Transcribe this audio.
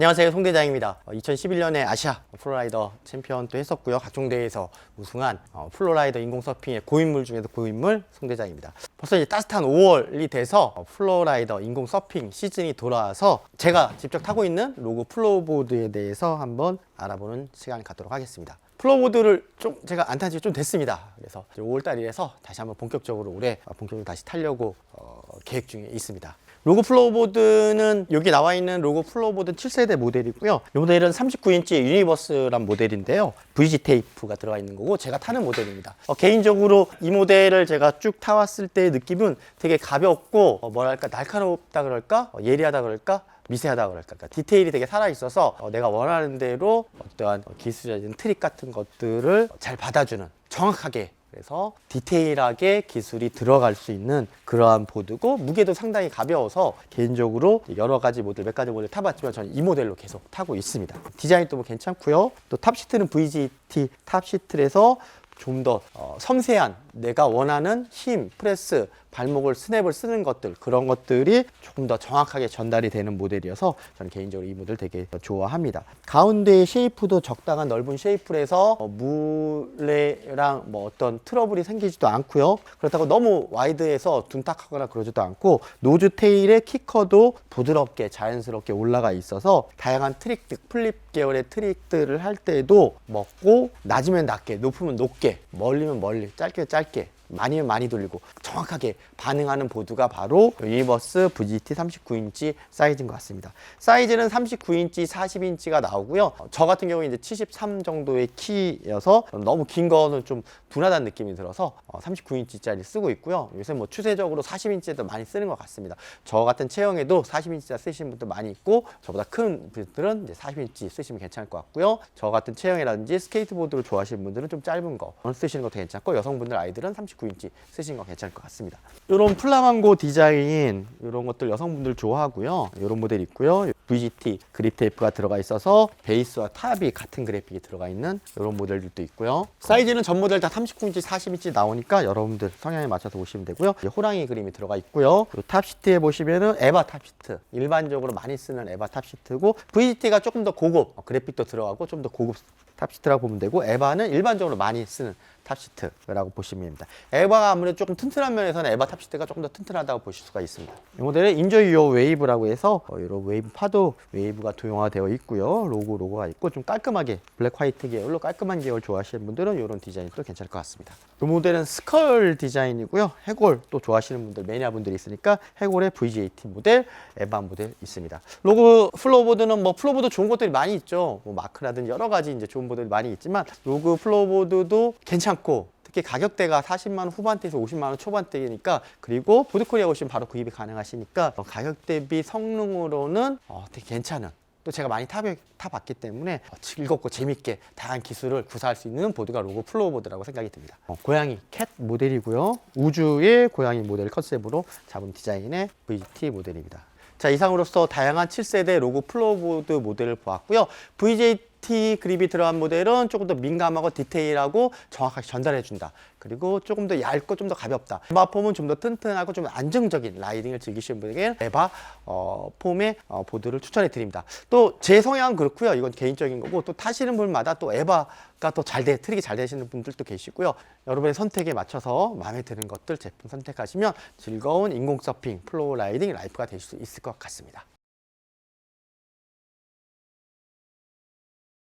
안녕하세요 송대장입니다 2011년에 아시아 플로라이더 챔피언도 했었고요 각종 대회에서 우승한 어, 플로라이더 인공 서핑의 고인물 중에서 고인물 송대장입니다 벌써 이제 따뜻한 5월이 돼서 어, 플로라이더 인공 서핑 시즌이 돌아와서 제가 직접 타고 있는 로고 플로보드에 대해서 한번 알아보는 시간을 갖도록 하겠습니다 플로보드를 좀 제가 안 탄 지 좀 됐습니다. 그래서 5월 달이라서 다시 한번 본격적으로 올해 본격적으로 다시 타려고 어, 계획 중에 있습니다. 로고 플로보드는 여기 나와 있는 로고 플로보드 7세대 모델이고요. 이 모델은 39인치 유니버스란 모델인데요. VG 테이프가 들어가 있는 거고 제가 타는 모델입니다. 어, 개인적으로 이 모델을 제가 쭉 타왔을 때의 느낌은 되게 가볍고 어, 뭐랄까 날카롭다 그럴까 어, 예리하다 그럴까 미세하다 그럴까 그러니까 디테일이 되게 살아 있어서 어, 내가 원하는 대로 어떠한 기술적인 트릭 같은 것들을 잘 받아주는 정확하게 그래서 디테일하게 기술이 들어갈 수 있는 그러한 보드고 무게도 상당히 가벼워서 개인적으로 여러 가지 모델 몇 가지 모델 타봤지만 저는 이 모델로 계속 타고 있습니다. 디자인도 뭐 괜찮고요. 또 탑시트는 VGT 탑시트에서 좀더 어, 섬세한 내가 원하는 힘, 프레스, 발목을 스냅을 쓰는 것들 그런 것들이 조금 더 정확하게 전달이 되는 모델이어서 저는 개인적으로 이 모델 되게 좋아합니다. 가운데 쉐이프도 적당한 넓은 쉐이프에서 어, 물레랑 뭐 어떤 트러블이 생기지도 않고요. 그렇다고 너무 와이드해서 둔탁하거나 그러지도 않고 노즈 테일의 키커도 부드럽게 자연스럽게 올라가 있어서 다양한 트릭들, 플립 계열의 트릭들을 할 때도 먹고 낮으면 낮게, 높으면 높게, 멀리면 멀리, 짧게 짧게 많이면 많이 돌리고 정확하게 반응하는 보드가 바로 유니버스 VGT 39인치 사이즈인 것 같습니다. 사이즈는 39인치, 40인치가 나오고요. 저 같은 경우에 이제 73 정도의 키여서 너무 긴 거는 좀 둔하다는 느낌이 들어서 39인치짜리 쓰고 있고요. 요새 뭐 추세적으로 40인치도 많이 쓰는 것 같습니다. 저 같은 체형에도 40인치짜 쓰시는 분들 많이 있고 저보다 큰 분들은 이제 40인치 쓰시면 괜찮을 것 같고요. 저 같은 체형이라든지 스케이트보드를 좋아하시는 분들은 좀 짧은 거 쓰시는 것도 괜찮고 여성분들 아이들은 39 인치 쓰시는 거 괜찮을 것 같습니다. 이런 플라망고 디자인 이런 것들 여성분들 좋아하고요. 이런 모델 있고요. VGT 그립 테이프가 들어가 있어서 베이스와 탑이 같은 그래픽이 들어가 있는 이런 모델들도 있고요. 사이즈는 전 모델 다 39인치, 40인치 나오니까 여러분들 성향에 맞춰서 보시면 되고요. 호랑이 그림이 들어가 있고요. 탑 시트에 보시면은 에바 탑 시트 일반적으로 많이 쓰는 에바 탑 시트고 VGT가 조금 더 고급 어, 그래픽도 들어가고 좀 더 고급 탑 시트라고 보면 되고 에바는 일반적으로 많이 쓰는 탑시트라고 보시면 됩니다. 에바가 아무래도 조금 튼튼한 면에서는 에바 탑시트가 조금 더 튼튼하다고 보실 수가 있습니다. 이 모델은 인조이 요 웨이브라고 해서 어, 이런 웨이브 파도 웨이브가 도형화되어 있고요. 로고 로고가 있고 좀 깔끔하게 블랙 화이트 계열로 깔끔한 계열 좋아하시는 분들은 이런 디자인도 괜찮을 것 같습니다. 이 모델은 스컬 디자인이고요. 해골 또 좋아하시는 분들 매니아 분들이 있으니까 해골의 VG18 모델 에바 모델 있습니다. 로고 플로보드는 뭐 플로보드 좋은 것들이 많이 있죠. 뭐 마크라든지 여러 가지 이제 좋은 모델이 많이 있지만 로그 플로보드도 괜찮 고 특히 가격대가 40만 원 후반대에서 50만 원 초반대니까 그리고 보드코리아 오시면 바로 구입이 가능하시니까 어, 가격 대비 성능으로는 어, 되게 괜찮은 또 제가 많이 타봤, 타봤기 때문에 어, 즐겁고 재밌게 다양한 기술을 구사할 수 있는 보드가 로고 플로우보드라고 생각이 듭니다. 어, 고양이 캣 모델이고요. 우주의 고양이 모델 컨셉으로 잡은 디자인의 VGT 모델입니다. 자 이상으로서 다양한 7세대 로고 플로우보드 모델을 보았고요. VJT 그립이 들어간 모델은 조금 더 민감하고 디테일하고 정확하게 전달해 준다. 그리고 조금 더 얇고 좀 더 가볍다. 에바 폼은 좀 더 튼튼하고 좀 안정적인 라이딩을 즐기시는 분에게 에바 어, 폼의 어, 보드를 추천해 드립니다. 또 제 성향은 그렇고요. 이건 개인적인 거고 또 타시는 분마다 또 에바가 또 잘 돼, 트릭이 잘 되시는 분들도 계시고요. 여러분의 선택에 맞춰서 마음에 드는 것들 제품 선택하시면 즐거운 인공 서핑, 플로우 라이딩 라이프가 될 수 있을 것 같습니다.